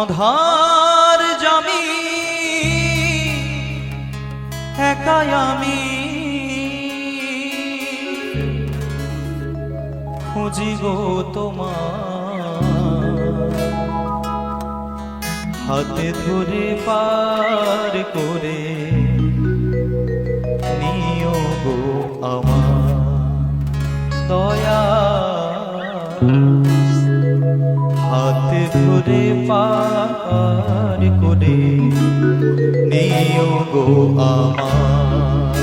আধার জমি, একাই আমি। খুঁজি গো তোমার হাতে ধরে পার করে নিও গো আমার। দয়া হাতে ধরে পার করে নিও গো আমার।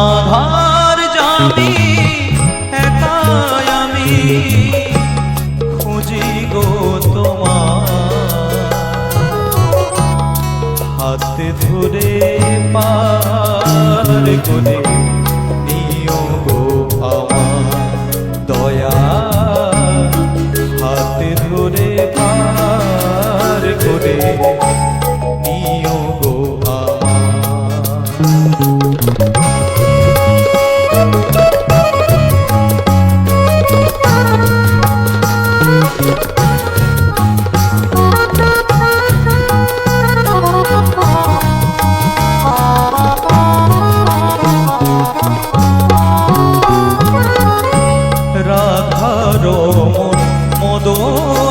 আধার জানি, একাই আমি, খুঁজি গো তোমার। হাতে ধরে পার করে নিও গো আমার। মদন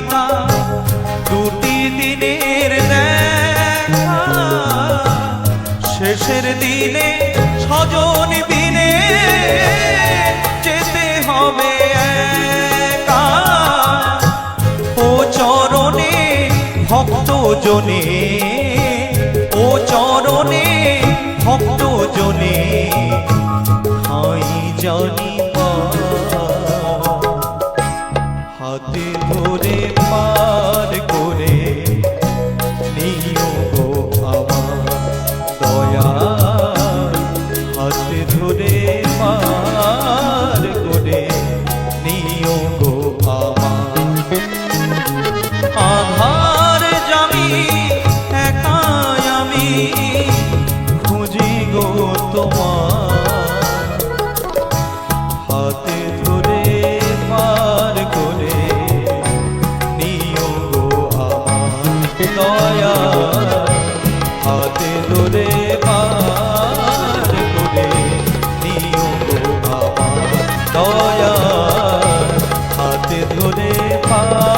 ভ্রাতা দুটি দিনের শেষের দিনে স্বজন বিনে যেতে হবে একা। ও চরণে ভক্ত জনে ও চরণে ভক্ত জনে হাতে ধরে পার করে নিও গো আমার দয়া। হাতে ধরে পার করে দয়া হাতে ধরে পার করে নিও আমার দয়া হাতে ধরে পার